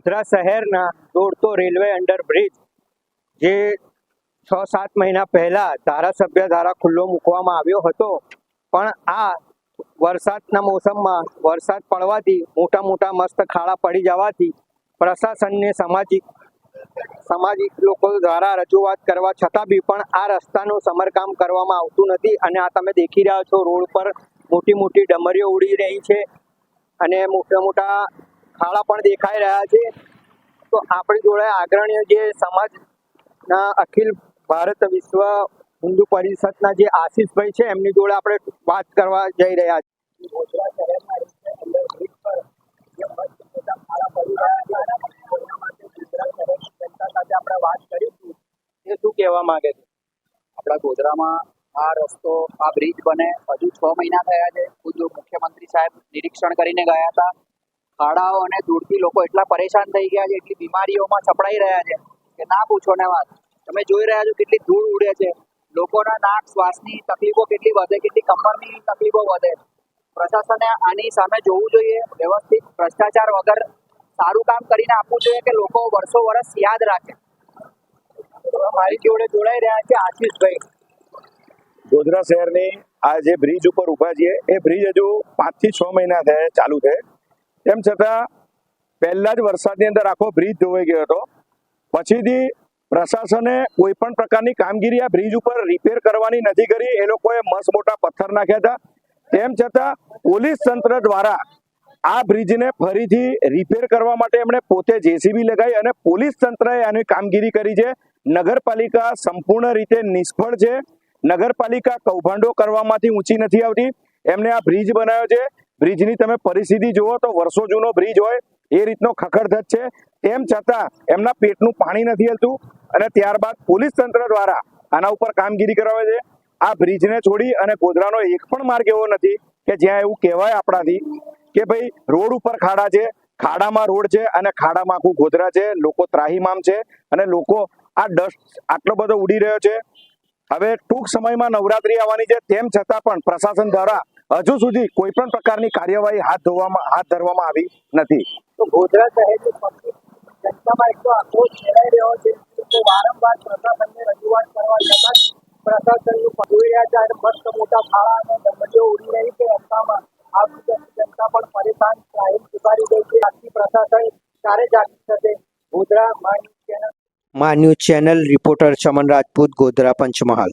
ગોધરા શહેરના દોડતો railway underbridge, જે છ સાત મહિના પહેલા ધારાસભ્ય દ્વારા ખુલ્લો મૂકવામાં આવ્યો હતો. પણ આ વરસાદના મોસમમાં વરસાદ પડવાથી મોટા મોટા મસ્ત ખાડા પડી જવાથી પ્રશાસનને સામાજિક સામાજિક લોકો દ્વારા રજૂઆત કરવા છતાં બી પણ આ રસ્તાનું સમરકામ કરવામાં આવતું નથી અને આ તમે દેખી રહ્યા છો રોડ પર મોટી મોટી ડમરીઓ ઉડી રહી છે અને મોટા મોટા ખાડા પણ દેખાઈ રહ્યા છે. તો આપણી જોડે આગ્રણીય જે સમાજના અખિલ ભારત વિશ્વ હિન્દુ પરિષદના જે આશીષભાઈ છે, એમની જોડે આપણે વાત કરવા જઈ રહ્યા છીએ. શું કહેવા માંગે છે? આપણા ગોધરામાં આ રસ્તો, આ બ્રિજ બને હજુ છ મહિના થયા છે. મુખ્યમંત્રી સાહેબ નિરીક્ષણ કરીને ગયા હતા. ખાડાઓ અને દૂરથી લોકો એટલા પરેશાન થઈ ગયા છે, એટલી બીમારીઓમાં સપડાઈ રહ્યા છે કે ના પૂછો ને વાત. તમે જોઈ રહ્યા છો કેટલી ધૂળ ઉડે છે. લોકોના નાક શ્વાસની તકલીફો કેટલી વધે, કેટલી કમરની તકલીફો વધે. પ્રશાસને આની સામે જોવું જોઈએ. વ્યવસ્થિત ભ્રષ્ટાચાર વગર સારું કામ કરીને આપવું જોઈએ કે લોકો વર્ષો વર્ષ યાદ રાખે. મારી જોડે જોડાઈ રહ્યા છે આશીષભાઈ. ગોધરા શહેરની આ જે બ્રિજ ઉપર ઊભા છીએ, એ બ્રિજ હજુ પાંચથી છ મહિના થયા ચાલુ છે. તેમ છતાં પહેલા જ વરસાદની અંદર આખો બ્રિજ ધોવાઈ ગયો હતો. પછીથી પ્રશાસને કોઈ પણ પ્રકારની કામગીરી આ બ્રિજ ઉપર રિપેર કરવાની નથી કરી. એ લોકોએ મસ્ત મોટા પથ્થર નાખ્યા હતા. તેમ છતાં પોલીસ તંત્ર દ્વારા આ બ્રિજને ફરીથી રિપેર કરવા માટે એમણે પોતે જેસીબી લગાવી અને પોલીસ તંત્રએ આની કામગીરી કરી છે. નગરપાલિકા સંપૂર્ણ રીતે નિષ્ફળ છે. નગરપાલિકા કૌભાંડો કરવામાંથી ઊંચી નથી આવતી. એમને આ બ્રિજ બનાવ્યો છે. બ્રિજની તમે પરિસ્થિતિ જુઓ તો વર્ષો જૂનો બ્રિજ હોય, એ રીતનો ખખડધજ છે. તેમ છતાં એમના પેટનું પાણી નથી હલતું અને ત્યારબાદ પોલીસ તંત્ર દ્વારા આના ઉપર કામગીરી કરાવે છે. આ બ્રિજને છોડી અને ગોધરાનો એક પણ માર્ગ એવો નથી કે જ્યાં એવું કહેવાય આપણાથી કે ભાઈ રોડ ઉપર ખાડા છે, ખાડામાં રોડ છે અને ખાડામાં આખું ગોધરા છે, લોકો ત્રાહીમામ છે અને લોકો આ ડસ્ટ આટલો બધો ઉડી રહ્યો છે. હવે ટૂંક સમયમાં નવરાત્રી આવવાની છે, તેમ છતાં પણ પ્રશાસન દ્વારા હજુ સુધી કોઈ પણ પ્રકારની કાર્યવાહી હાથ ધોવામાં હાથ ધરવામાં આવી નથી. તો ગોધરા શહેર જનતામાં એટલો આક્રોશ ફેલાઈ રહ્યો છે. કે વારંવાર પ્રશાસનને રજૂઆત કરવા છતાં પ્રશાસનનું જોઈ રહ્યા છે અને મસ્ત મોટા ખાડા અને ઉડી રહી છે. રસ્તામાં આ જનતા પણ પરેશાન સાહિલ પુકારી ગઈ છે. આજથી પ્રશાસન ક્યારે જાગૃત શકે ગોધરા માની ચેનલ મા news channel reporter Chaman Rajput Godhra Panchmahal.